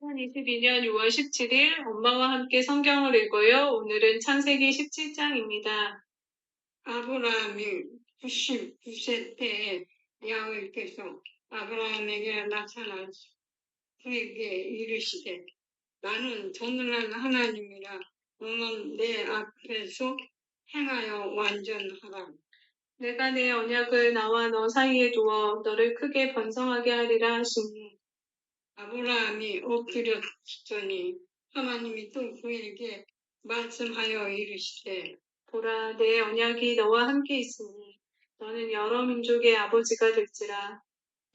2022년 6월 17일 엄마와 함께 성경을 읽어요. 오늘은 창세기 17장입니다. 아브라함이 99세 때에 야훼께서 아브라함에게 나타나서 그에게 이르시되 나는 전능한 하나님이라 너는 내 앞에서 행하여 완전하라. 내가 내 언약을 나와 너 사이에 두어 너를 크게 번성하게 하리라 하시니 아브라함이 엎드렸더니 하나님이 또 그에게 말씀하여 이르시되 보라 내 언약이 너와 함께 있으니 너는 여러 민족의 아버지가 될지라.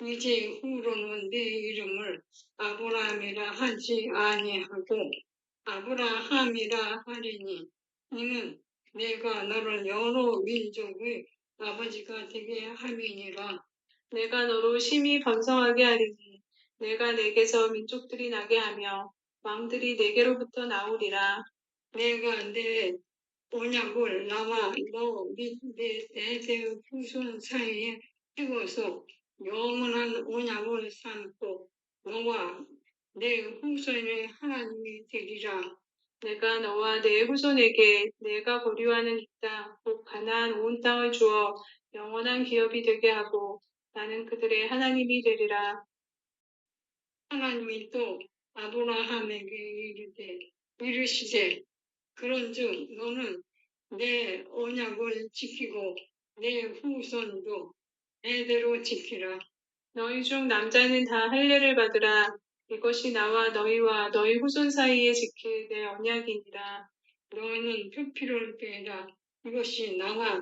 이제 후로는 내 이름을 아브라함이라 하지 아니하고 아브라함이라 하리니 이는 내가 너를 여러 민족의 아버지가 되게 함이니라. 내가 너로 심히 번성하게 하리니 내가 내게서 민족들이 나게 하며 왕들이 내게로부터 나오리라 내가 내 언약을 나와 너내 대대 후손 사이에 두어서 영원한 언약을 삼고 너와 내 후손의 하나님이 되리라. 내가 너와 내 후손에게 내가 보류하는 이 땅, 곧 가나안 온 땅을 주어 영원한 기업이 되게 하고 나는 그들의 하나님이 되리라. 하나님이 또 아브라함에게 이르되 이르시되 그런즉 너는 내 언약을 지키고 내 후손도 내대로 지키라. 너희 중 남자는 다 할례를 받으라. 이것이 나와 너희와 너희 후손 사이에 지킬 내 언약이니라. 너희는 표피를 빼라. 이것이 나와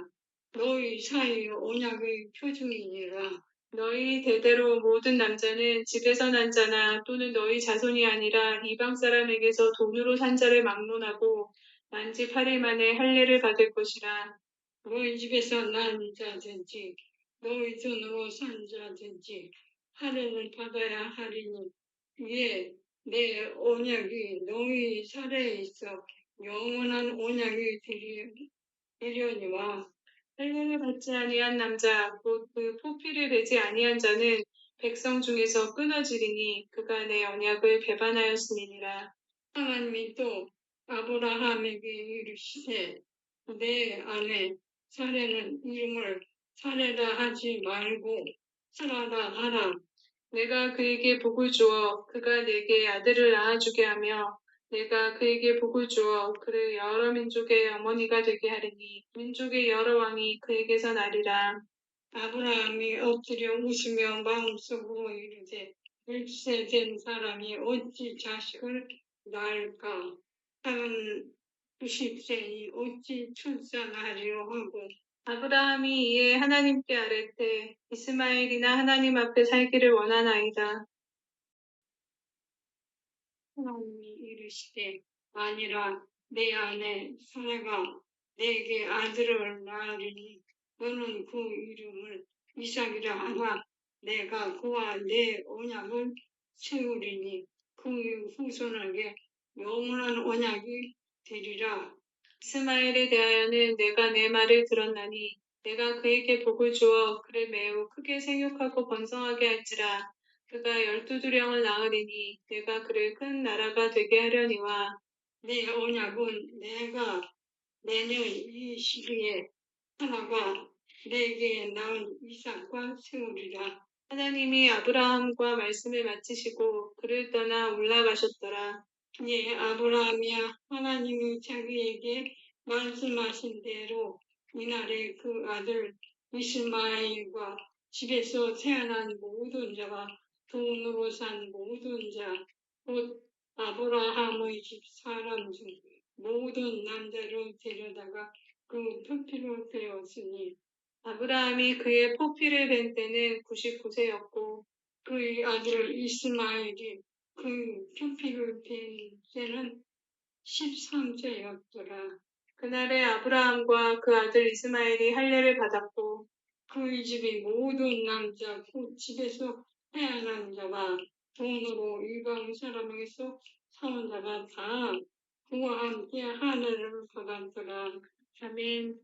너희 사이 언약의 표징이니라. 너희 대대로 모든 남자는 집에서 난 자나 또는 너희 자손이 아니라 이방 사람에게서 돈으로 산 자를 막론하고 만지 8일 만에 할례를 받을 것이라. 너희 집에서 난 자든지 너희 돈으로 산 자든지 할례를 받아야 하리니 이에 내 언약이 너희 살에 있어 영원한 언약이 되리- 되려니와 할례를 받지 아니한 남자 곧 그 포피를 베지 아니한 자는 백성 중에서 끊어지리니 그가 내 언약을 배반하였음이니라. 하나님이 또 아브라함에게 이르시되 내 아내 사례는 이름을 사례라 하지 말고 사라라 하라. 내가 그에게 복을 주어 그가 내게 아들을 낳아주게 하며 내가 그에게 복을 주어 그를 여러 민족의 어머니가 되게 하리니 민족의 여러 왕이 그에게서 나리라. 아브라함이 엎드려 웃으며 마음속으로 이르되 일세 된 사람이 어찌 자식을 낳을까 하는 90세니 어찌 출산하리요 하고 아브라함이 이에 하나님께 아뢰되 이스마엘이나 하나님 앞에 살기를 원하나이다. 하나님이 이르시되 아니라 내 아내 사례가 내게 아들을 낳으리니 너는 그 이름을 이삭이라 하라 내가 그와 내 언약을 세우리니 그 후손에게 영원한 언약이 되리라. 이스마엘에 대하여는 내가 내 말을 들었나니 내가 그에게 복을 주어 그를 매우 크게 생육하고 번성하게 할지라 그가 열두 두령을 낳으리니 내가 그를 큰 나라가 되게 하려니와 내 언약은 내가 내년 이 시기에 하나가 내게 낳은 이삭과 세우리라 하나님이 아브라함과 말씀을 마치시고 그를 떠나 올라가셨더라. 예, 아브라함이야 하나님이 자기에게 말씀하신 대로 이날에 그 아들 이스마엘과 집에서 태어난 모든 자가 돈으로 산 모든 자, 곧 아브라함의 집 사람 중 모든 남자를 데려다가 그 표피로 되었으니 아브라함이 그의 포피를 뵌 때는 99세였고 그의 아들 이스마엘이 그 표피를 뵌 때는 13세였더라. 그날에 아브라함과 그 아들 이스마엘이 할례를 받았고 그의 집이 모든 남자 그 집에서 태어난 자가 돈으로 이방 사람에게서 사온 자가 다 그와 함께 하늘을 받았더라. 아멘.